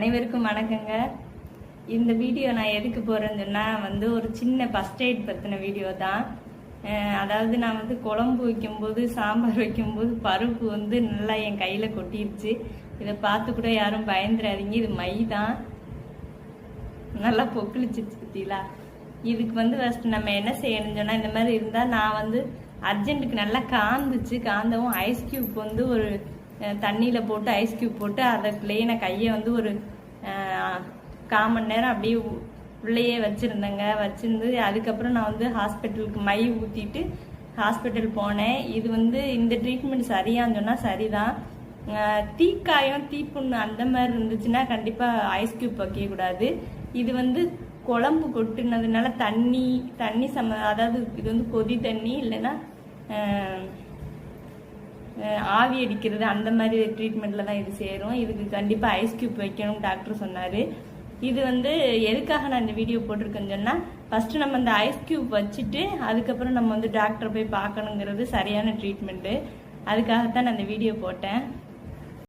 அனைவருக்கும் வணக்கங்க. இந்த வீடியோ நான் எதுக்கு போகிறேன்னு சொன்னால் வந்து ஒரு சின்ன ஃபஸ்ட் எய்ட் பற்றின வீடியோ தான். அதாவது நான் வந்து குழம்பு வைக்கும்போது சாம்பார் வைக்கும்போது பருப்பு வந்து நல்லா என் கையில் கொட்டிருச்சு. இதை பார்த்து கூட யாரும் பயந்துடாதீங்க இது மை தான். நல்லா பொக்கிழிச்சிருச்சு பத்திங்களா இதுக்கு வந்து ஃபஸ்ட் நம்ம என்ன செய்யணும்னு சொன்னால் இந்த மாதிரி இருந்தால் நான் வந்து அர்ஜென்ட்டுக்கு நல்லா காந்துச்சு. காந்தவும் ஐஸ் கியூப் வந்து ஒரு தண்ணியில் போட்டு ஐஸ் கியூப் போட்டு அதை நான் கையை வந்து ஒரு கால் மணி நேரம் அப்படியே உள்ளேயே வச்சுருந்தேங்க. வச்சுருந்து அதுக்கப்புறம் நான் வந்து ஹாஸ்பிட்டலுக்கு மை ஊற்றிட்டு ஹாஸ்பிட்டல் போனேன். இது வந்து இந்த ட்ரீட்மெண்ட் சரியான்னு சொன்னால் சரிதான். தீக்காயம் தீப்புண்ணு அந்த மாதிரி இருந்துச்சுன்னா கண்டிப்பாக ஐஸ் கியூப் வைக்கக்கூடாது இது வந்து குழம்பு கொட்டுனதுனால தண்ணி தண்ணி சம்ம அதாவது இது வந்து கொதி தண்ணி இல்லைன்னா ஆவி அடிக்கிறது அந்த மாதிரி ட்ரீட்மெண்ட்டில் தான் இது சேரும். இதுக்கு கண்டிப்பாக ஐஸ் கியூப் வைக்கணும் டாக்டர் சொன்னார். இது வந்து எதுக்காக நான் இந்த வீடியோ போட்டிருக்கேன்னு சொன்னால் ஃபஸ்ட்டு நம்ம இந்த ஐஸ் கியூப் வச்சுட்டு அதுக்கப்புறம் நம்ம வந்து டாக்டரை போய் பார்க்கணுங்கிறது சரியான ட்ரீட்மெண்ட்டு அதுக்காகத்தான் நான் இந்த வீடியோ போட்டேன்.